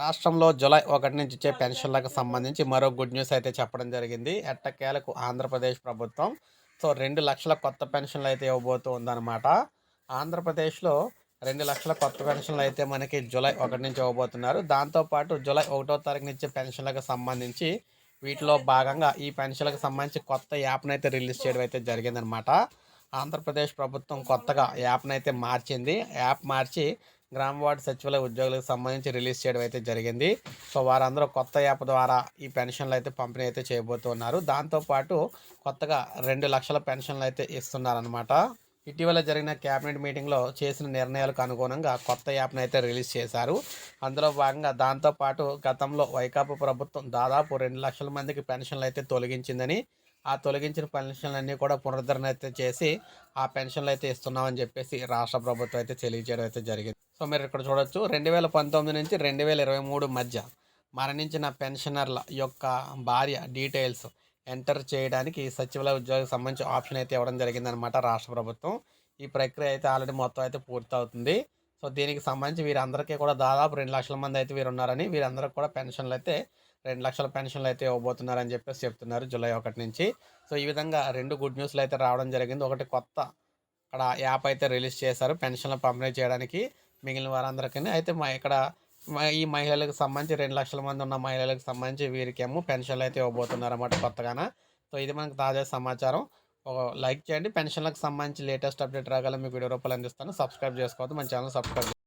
రాష్ట్రంలో జూలై ఒకటి నుంచి ఇచ్చే పెన్షన్లకు సంబంధించి మరో గుడ్ న్యూస్ అయితే చెప్పడం జరిగింది. ఎట్టకేలకు ఆంధ్రప్రదేశ్ ప్రభుత్వం సో రెండు లక్షల కొత్త పెన్షన్లు అయితే ఇవ్వబోతూ ఉందన్నమాట. ఆంధ్రప్రదేశ్లో రెండు లక్షల కొత్త పెన్షన్లు అయితే మనకి జూలై ఒకటి నుంచి ఇవ్వబోతున్నారు. దాంతోపాటు జూలై ఒకటో తారీఖు నుంచి పెన్షన్లకు సంబంధించి వీటిలో భాగంగా ఈ పెన్షన్లకు సంబంధించి కొత్త యాప్ను అయితే రిలీజ్ చేయడం అయితే జరిగిందనమాట ఆంధ్రప్రదేశ్ ప్రభుత్వం కొత్తగా యాప్ను అయితే మార్చింది. యాప్ మార్చి గ్రామ వార్డు సచివాలయ ఉద్యోగులకు సంబంధించి రిలీజ్ చేయడం అయితే జరిగింది. సో వారందరూ కొత్త యాప్ ద్వారా ఈ పెన్షన్లు అయితే పంపిణీ అయితే చేయబోతున్నారు దాంతోపాటు కొత్తగా రెండు లక్షల పెన్షన్లు అయితే ఇస్తున్నారనమాట ఇటీవల జరిగిన క్యాబినెట్ మీటింగ్లో చేసిన నిర్ణయాలకు అనుగుణంగా కొత్త యాప్ను అయితే రిలీజ్ చేశారు. అందులో భాగంగా దాంతోపాటు గతంలో వైకాపా ప్రభుత్వం దాదాపు రెండు లక్షల మందికి పెన్షన్లు అయితే తొలగించిందని ఆ తొలగించిన పెన్షన్లన్నీ కూడా పునరుద్ధరణ అయితే చేసి ఆ పెన్షన్లు అయితే ఇస్తున్నామని చెప్పేసి రాష్ట్ర ప్రభుత్వం అయితే తెలియజేయడం అయితే జరిగింది. సో మీరు ఇక్కడ చూడొచ్చు. రెండు వేల పంతొమ్మిది నుంచి రెండు వేల ఇరవై మూడు మధ్య మరణించిన పెన్షనర్ల యొక్క భార్య డీటెయిల్స్ ఎంటర్ చేయడానికి సచివాలయ ఉద్యోగికి సంబంధించి ఆప్షన్ అయితే ఇవ్వడం జరిగిందనమాట రాష్ట్ర ప్రభుత్వం. ఈ ప్రక్రియ అయితే ఆల్రెడీ మొత్తం అయితే పూర్తవుతుంది. సో దీనికి సంబంధించి వీరందరికీ కూడా దాదాపు రెండు లక్షల మంది అయితే వీరు ఉన్నారని వీరందరూ కూడా పెన్షన్లు అయితే రెండు లక్షల పెన్షన్లు అయితే ఇవ్వబోతున్నారని చెప్పేసి చెప్తున్నారు జూలై ఒకటి నుంచి. సో ఈ విధంగా రెండు గుడ్ న్యూస్లు అయితే రావడం జరిగింది. ఒకటి కొత్త అక్కడ యాప్ అయితే రిలీజ్ చేశారు పెన్షన్లు పంపిణీ చేయడానికి. మిగిలిన వారందరికీ అయితే మా ఇక్కడ ఈ మహిళలకు సంబంధించి రెండు లక్షల మంది ఉన్న మహిళలకు సంబంధించి వీరికేమో పెన్షన్లు అయితే ఇవ్వబోతున్నారు అన్నమాట కొత్తగాన. సో ఇది మనకు తాజా సమాచారం. ఒక లైక్ చేయండి. పెన్షన్లకు సంబంధించి లేటెస్ట్ అప్డేట్ రాగల మీకు వీడియో రూపాయలు అందిస్తాను. సబ్స్క్రైబ్ చేసుకోవద్దు. మన ఛానల్ సబ్స్క్రైబ్